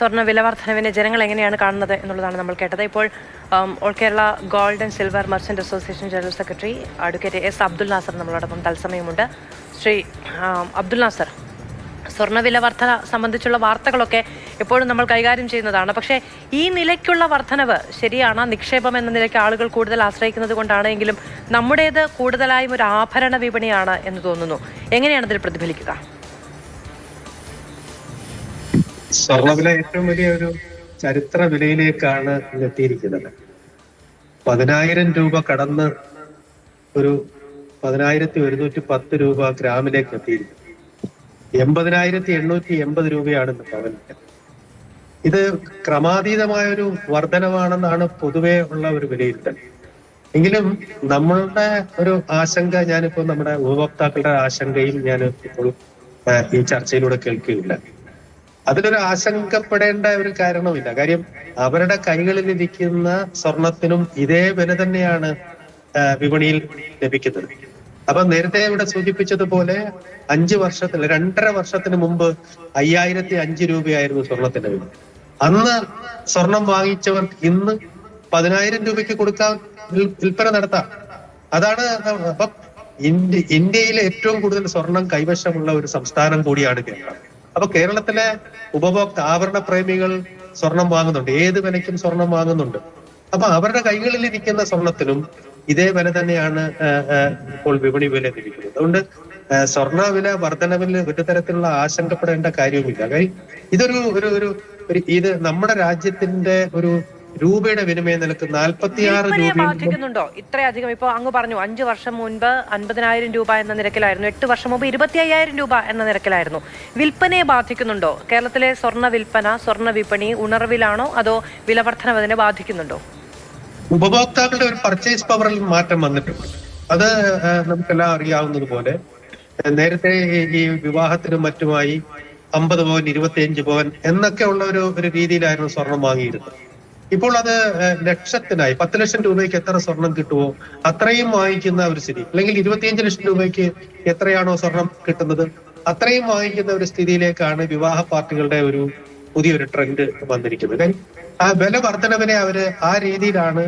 സ്വർണ വില വർധനവിനെ ജനങ്ങൾ എങ്ങനെയാണ് കാണുന്നത് എന്നുള്ളതാണ് നമ്മൾ കേട്ടത്. ഇപ്പോൾ all Kerala gold and silver merchant association general secretary advocate S Abdul Nasar നമ്മളോടൊപ്പം തത്സമയമുണ്ട്. ശ്രീ അബ്ദുൽ നാസർ സ്വർണവില വർധന സംബന്ധിച്ചുള്ള വാർത്തകളൊക്കെ എപ്പോഴും നമ്മൾ കൈകാര്യം ചെയ്യുന്നതാണ്. പക്ഷേ ഈ നിലയ്ക്കുള്ള വർധനവ് ശരിയാണ്? നിക്ഷേപം എന്ന നിലയ്ക്ക് ആളുകൾ കൂടുതൽ ആശ്രയിക്കുന്നത് കൊണ്ടാണെങ്കിലും നമ്മുടേത് കൂടുതലായും ഒരു ആഭരണ വിപണിയാണ് എന്ന് തോന്നുന്നു. എങ്ങനെയാണ് ഇതിൽ പ്രതിഫലിക്കുക? സ്വർണവില ഏറ്റവും വലിയ ഒരു ചരിത്ര വിലയിലേക്കാണ് ഇതെത്തിയിരിക്കുന്നത്. പതിനായിരം രൂപ കടന്ന് ഒരു പതിനായിരത്തി ഒരുന്നൂറ്റി പത്ത് രൂപ ഗ്രാമിലേക്ക് എത്തിയിരിക്കുന്നു. എൺപതിനായിരത്തി എണ്ണൂറ്റി എൺപത് രൂപയാണ് ഇന്ന് പവൻ. ഇത് ക്രമാതീതമായ ഒരു വർധനമാണെന്നാണ് പൊതുവേ ഉള്ള ഒരു വിലയിരുത്തൽ. എങ്കിലും നമ്മളുടെ ഒരു ആശങ്ക ഞാനിപ്പോ നമ്മുടെ ഉപഭോക്താക്കളുടെ ആശങ്കയും ഞാൻ ഇപ്പോൾ ഈ ചർച്ചയിലൂടെ കേൾക്കുകയില്ല അതിലൊരു ആശങ്കപ്പെടേണ്ട ഒരു കാരണമില്ല കാര്യം അവരുടെ കൈകളിൽ ഇരിക്കുന്ന സ്വർണത്തിനും ഇതേ വില തന്നെയാണ് വിപണിയിൽ ലഭിക്കുന്നത്. അപ്പൊ നേരത്തെ ഇവിടെ സൂചിപ്പിച്ചതുപോലെ അഞ്ചു വർഷത്തിൽ രണ്ടര വർഷത്തിന് മുമ്പ് അയ്യായിരത്തി അഞ്ച് രൂപയായിരുന്നു സ്വർണത്തിന്റെ വില. അന്ന് സ്വർണം വാങ്ങിച്ചവർ ഇന്ന് പതിനായിരം രൂപയ്ക്ക് കൊടുക്കാൻ വിൽ- വിൽപ്പന നടത്താം. അതാണ് അപ്പൊ ഇന്ത്യ ഇന്ത്യയിലെ ഏറ്റവും കൂടുതൽ സ്വർണം കൈവശമുള്ള ഒരു സംസ്ഥാനം കൂടിയാണ് കേരളം. അപ്പൊ കേരളത്തിലെ ഉപഭോക്ത ആഭരണ പ്രേമികൾ സ്വർണം വാങ്ങുന്നുണ്ട്. ഏത് വിലയ്ക്കും സ്വർണം വാങ്ങുന്നുണ്ട്. അപ്പൊ അവരുടെ കൈകളിൽ ഇരിക്കുന്ന സ്വർണത്തിനും ഇതേ വില തന്നെയാണ് ഇപ്പോൾ വിപണി വില ലഭിക്കുന്നത്. അതുകൊണ്ട് സ്വർണ വില വർധനവിൽ ഒരു തരത്തിലുള്ള ആശങ്കപ്പെടേണ്ട കാര്യവുമില്ല. കാര്യം ഇതൊരു ഒരു ഒരു ഇത് നമ്മുടെ രാജ്യത്തിന്റെ ഒരു രൂപയുടെ വിനിമയ നിലയ്ക്ക് നാൽപ്പത്തിയാറ് ബാധിക്കുന്നുണ്ടോ? ഇത്രയധികം ഇപ്പൊ അങ്ങ് പറഞ്ഞു അഞ്ച് വർഷം മുൻപ് അൻപതിനായിരം രൂപ എന്ന നിരക്കിലായിരുന്നു എട്ട് വർഷം മുമ്പ് ഇരുപത്തി അയ്യായിരം രൂപ എന്ന നിരക്കിലായിരുന്നു. വിൽപ്പനയെ ബാധിക്കുന്നുണ്ടോ? കേരളത്തിലെ സ്വർണ വിൽപ്പന സ്വർണ വിപണി ഉണർവിലാണോ അതോ വിലവർദ്ധനം അതിനെ ബാധിക്കുന്നുണ്ടോ? ഉപഭോക്താക്കളുടെ ഒരു പർച്ചേസ് പവറിൽ മാറ്റം വന്നിട്ടുണ്ട്. അത് നമുക്കെല്ലാം അറിയാവുന്നത് പോലെ നേരത്തെ ഈ- ഈ വിവാഹത്തിനും മറ്റുമായി അമ്പത് പവൻ ഇരുപത്തിയഞ്ച് പവൻ എന്നൊക്കെ ഉള്ള ഒരു ഒരു രീതിയിലായിരുന്നു സ്വർണം വാങ്ങിയിരുന്നത്. ഇപ്പോൾ അത് ലക്ഷത്തിനായി. പത്ത് ലക്ഷം രൂപയ്ക്ക് എത്ര സ്വർണം കിട്ടുമോ? അത്രയും വാങ്ങിക്കുന്ന ഒരു സ്ഥിതി. അല്ലെങ്കിൽ ഇരുപത്തിയഞ്ച് ലക്ഷം രൂപയ്ക്ക് എത്രയാണോ സ്വർണം കിട്ടുന്നത്? അത്രയും വാങ്ങിക്കുന്ന ഒരു സ്ഥിതിയിലേക്കാണ് വിവാഹ പാർട്ടികളുടെ ഒരു പുതിയൊരു ട്രെൻഡ് വന്നിരിക്കുന്നത്. ആ വില വർധനവിനെ അവർ ആ രീതിയിലാണ്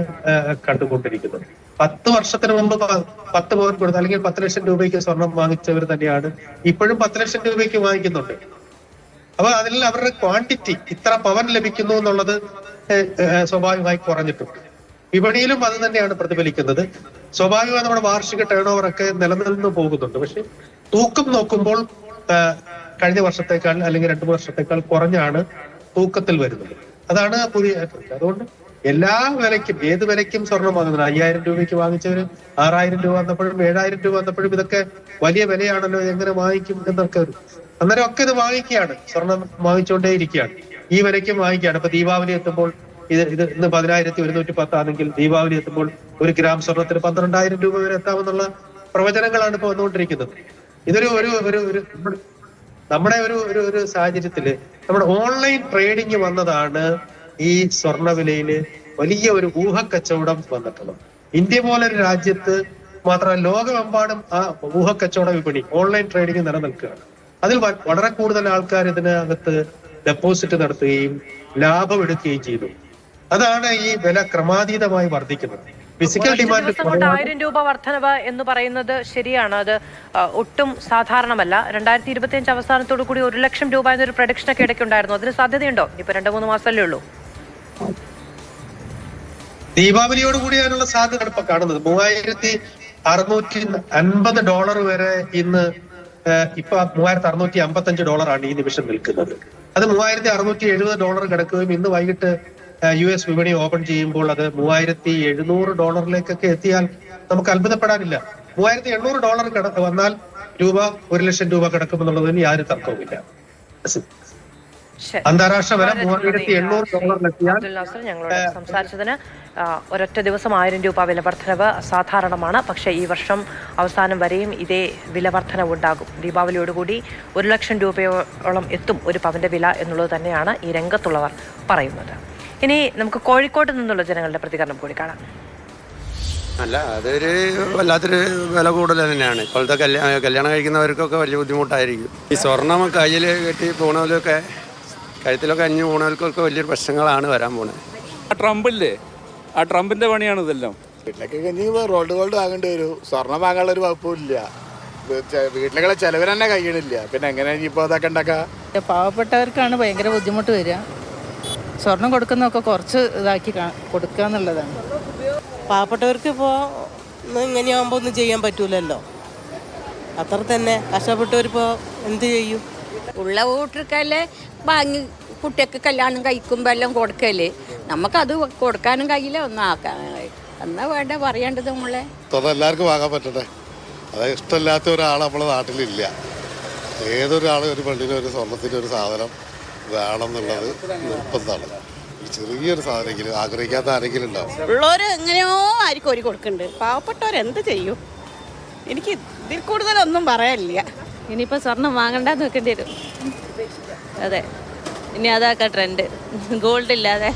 കണ്ടുകൊണ്ടിരിക്കുന്നത്. പത്ത് വർഷത്തിന് മുമ്പ് പത്ത് പവൻ കൊടുത്ത അല്ലെങ്കിൽ പത്ത് ലക്ഷം രൂപയ്ക്ക് സ്വർണം വാങ്ങിച്ചവർ തന്നെയാണ് ഇപ്പോഴും പത്ത് ലക്ഷം രൂപയ്ക്ക് വാങ്ങിക്കുന്നുണ്ട്. അപ്പൊ അതിൽ അവരുടെ ക്വാണ്ടിറ്റി ഇത്ര പവൻ ലഭിക്കുന്നു എന്നുള്ളത് സ്വാഭാവികമായി കുറഞ്ഞിട്ടുണ്ട് വിപണിയിലും അത് തന്നെയാണ് പ്രതിഫലിക്കുന്നത്. സ്വാഭാവികമായി നമ്മുടെ വാർഷിക ടേൺ ഓവർ ഒക്കെ നിലനിന്ന് പോകുന്നുണ്ട്. പക്ഷെ തൂക്കം നോക്കുമ്പോൾ കഴിഞ്ഞ വർഷത്തേക്കാൾ അല്ലെങ്കിൽ രണ്ടു വർഷത്തേക്കാൾ കുറഞ്ഞാണ് തൂക്കത്തിൽ വരുന്നത്. അതാണ് പുതിയ അതുകൊണ്ട് എല്ലാ വിലയ്ക്കും ഏത് വിലയ്ക്കും സ്വർണം വാങ്ങുന്നത്? അയ്യായിരം രൂപയ്ക്ക് വാങ്ങിച്ചവര് ആറായിരം രൂപ വന്നപ്പോഴും ഏഴായിരം രൂപ വന്നപ്പോഴും ഇതൊക്കെ വലിയ വിലയാണല്ലോ എങ്ങനെ വാങ്ങിക്കും എന്നൊക്കെ. അന്നേരം ഒക്കെ ഇത് വാങ്ങിക്കുകയാണ്. സ്വർണം വാങ്ങിച്ചുകൊണ്ടേ ഇരിക്കുകയാണ് ഈ വിലയ്ക്കും വാങ്ങിക്കുകയാണ്. ഇപ്പൊ ദീപാവലി എത്തുമ്പോൾ ഇത് ഇത് ഇന്ന് പതിനായിരത്തി ഒരുന്നൂറ്റി പത്താണെങ്കിൽ ദീപാവലി എത്തുമ്പോൾ ഒരു ഗ്രാം സ്വർണത്തിന് പന്ത്രണ്ടായിരം രൂപ വരെ എത്താമെന്നുള്ള പ്രവചനങ്ങളാണ് ഇപ്പൊ വന്നുകൊണ്ടിരിക്കുന്നത്. ഇതൊരു ഒരു ഒരു ഒരു നമ്മുടെ- ഒരു ഒരു ഒരു സാഹചര്യത്തിൽ നമ്മുടെ ഓൺലൈൻ ട്രേഡിംഗ് വന്നതാണ് ഈ സ്വർണ വിലയിൽ വലിയ ഒരു ഊഹക്കച്ചവടം വന്നിട്ടുള്ളത്. ഇന്ത്യ പോലെ ഒരു രാജ്യത്ത് മാത്രമല്ല ലോകമെമ്പാടും ആ ഊഹക്കച്ചവട വിപണി ഓൺലൈൻ ട്രേഡിംഗ് നിലനിൽക്കുകയാണ്. അതിൽ വളരെ കൂടുതൽ ആൾക്കാർ ഇതിനകത്ത് ഡെപ്പോസിറ്റ് നടത്തുകയും ലാഭം എടുക്കുകയും ചെയ്തു. അതാണ് ഈ വില ക്രമാതീതമായി വർദ്ധിക്കുന്നത്. ഫിസിക്കൽ ഡിമാൻഡ് ആയിരം രൂപ വർധനവ് എന്ന് പറയുന്നത് ശരിയാണ്. അത് ഒട്ടും സാധാരണമല്ല. രണ്ടായിരത്തി ഇരുപത്തി അഞ്ച് അവസാനത്തോടു കൂടി ഒരു ലക്ഷം രൂപ എന്നൊരു പ്രൊഡക്ഷൻ ഒക്കെ ഇടയ്ക്കുണ്ടായിരുന്നു. അതിന് സാധ്യതയുണ്ടോ? ഇപ്പൊ രണ്ടു മൂന്ന് മാസമല്ലേ ഉള്ളൂ. ദീപാവലിയോട് കൂടിയാണുള്ള സാധ്യത ഇപ്പൊ കാണുന്നത്. മൂവായിരത്തി അറുന്നൂറ്റി അൻപത് ഡോളർ വരെ ഇന്ന് ഇപ്പൊ മൂവായിരത്തി അറുന്നൂറ്റി അമ്പത്തഞ്ച് ഡോളറാണ് ഈ നിമിഷം നിൽക്കുന്നത്. അത് മൂവായിരത്തി അറുന്നൂറ്റി എഴുപത് ഡോളർ കിടക്കുകയും ഇന്ന് വൈകിട്ട് യു എസ് വിപണി ഓപ്പൺ ചെയ്യുമ്പോൾ അത് മൂവായിരത്തി എഴുന്നൂറ് ഡോളറിലേക്കൊക്കെ എത്തിയാൽ നമുക്ക് അത്ഭുതപ്പെടാനില്ല. മൂവായിരത്തി എണ്ണൂറ് ഡോളർ കിട വന്നാൽ രൂപ ഒരു ലക്ഷം രൂപ കിടക്കുമെന്നുള്ളതിന് യാതൊരു തർക്കവുമില്ല. അന്താരാഷ്ട്ര വില മൂവായിരത്തി എണ്ണൂറ്. ഡോളറിലെത്തിയാൽ അബ്ദുൽ നാസർ ഞങ്ങളോട് സംസാരിച്ചതിന് ഒരൊറ്റ ദിവസം ആയിരം രൂപ വില വർധനവ് സാധാരണമാണ്. പക്ഷേ ഈ വർഷം അവസാനം വരെയും ഇതേ വില വർധനവ് ഉണ്ടാകും. ദീപാവലിയോടുകൂടി ഒരു ലക്ഷം രൂപയോളം എത്തും ഒരു പവന്റെ വില എന്നുള്ളത് തന്നെയാണ് ഈ രംഗത്തുള്ളവർ പറയുന്നത്. ഇനി നമുക്ക് കോഴിക്കോട് നിന്നുള്ള ജനങ്ങളുടെ പ്രതികരണം കൂടി കാണാം. അല്ല അതൊരു വല്ലാത്തൊരു വില കൂടുതൽ തന്നെയാണ്. ഇപ്പോഴത്തെ കല്യാണം കല്യാണം കഴിക്കുന്നവർക്കൊക്കെ വലിയ ബുദ്ധിമുട്ടായിരിക്കും. ഈ സ്വർണം കയ്യിൽ കെട്ടി പോണവരൊക്കെ കഴുത്തിലൊക്കെ അഞ്ഞു പോണവർക്കൊക്കെ വലിയൊരു പ്രശ്നങ്ങളാണ് വരാൻ പോണത്. ആ ട്രംപില്ലേ? ആ ട്രംപിന്റെ പണിയാണ് ഇതെല്ലാം. വീട്ടിലേക്ക് ഇനി റോഡ് ഗോൾഡ് വാങ്ങേണ്ടി വരും. സ്വർണം വാങ്ങാനുള്ള ഒരു കുഴപ്പമില്ല വീട്ടിലേക്കുള്ള ചെലവിന് തന്നെ കഴിയണില്ല. പിന്നെ എങ്ങനെ ഇനിയിപ്പോ അതൊക്കെ ഉണ്ടാക്കുക പാവപ്പെട്ടവർക്കാണ് ഭയങ്കര ബുദ്ധിമുട്ട് വരിക. സ്വർണം കൊടുക്കുന്നതൊക്കെ കുറച്ച് ഇതാക്കി കൊടുക്കുക എന്നുള്ളതാണ്. പാവപ്പെട്ടവർക്ക് ഇപ്പോൾ ഇങ്ങനെയാകുമ്പോൾ ഒന്നും ചെയ്യാൻ പറ്റൂലല്ലോ. അത്ര തന്നെ കഷ്ടപ്പെട്ടവരിപ്പോൾ എന്ത് ചെയ്യും? ഉള്ള വീട്ടിലേക്കല്ലേ വാങ്ങി കുട്ടിയൊക്കെ കല്യാണം കഴിക്കുമ്പോൾ എല്ലാം കൊടുക്കൽ. നമുക്കത് കൊടുക്കാനും കഴിയില്ല ഒന്നും ആക്കാൻ എന്നാ വേണ്ട പറയേണ്ടത് നമ്മളെ എല്ലാവർക്കും വാങ്ങാൻ പറ്റട്ടെ അത് ഇഷ്ടമില്ലാത്ത ഒരാൾ നമ്മുടെ നാട്ടിലില്ല. ഏതൊരാളും ഒരു പെണ്ണിന് ഒരു സ്വർണത്തിന്റെ ഒരു സാധനം വേണം എന്നുള്ളത് നിർബന്ധമാണ് ചെറിയൊരു സാധനമെങ്കിലും ആഗ്രഹിക്കാത്ത ആരെങ്കിലും ഉണ്ടാവും. ഉള്ളവർ എങ്ങനെയോ ആയിരിക്കും ഒരു കൊടുക്കുന്നുണ്ട് പാവപ്പെട്ടവരെന്ത് ചെയ്യും? എനിക്ക് ഇതിൽ കൂടുതലൊന്നും പറയാനില്ല. ഇനിയിപ്പോൾ സ്വർണം വാങ്ങണ്ടെന്ന് വെക്കേണ്ടി വരും. അതെ. ഇനി അതാക്കാം ട്രെൻഡ് ഗോൾഡ് ഇല്ലാതെ.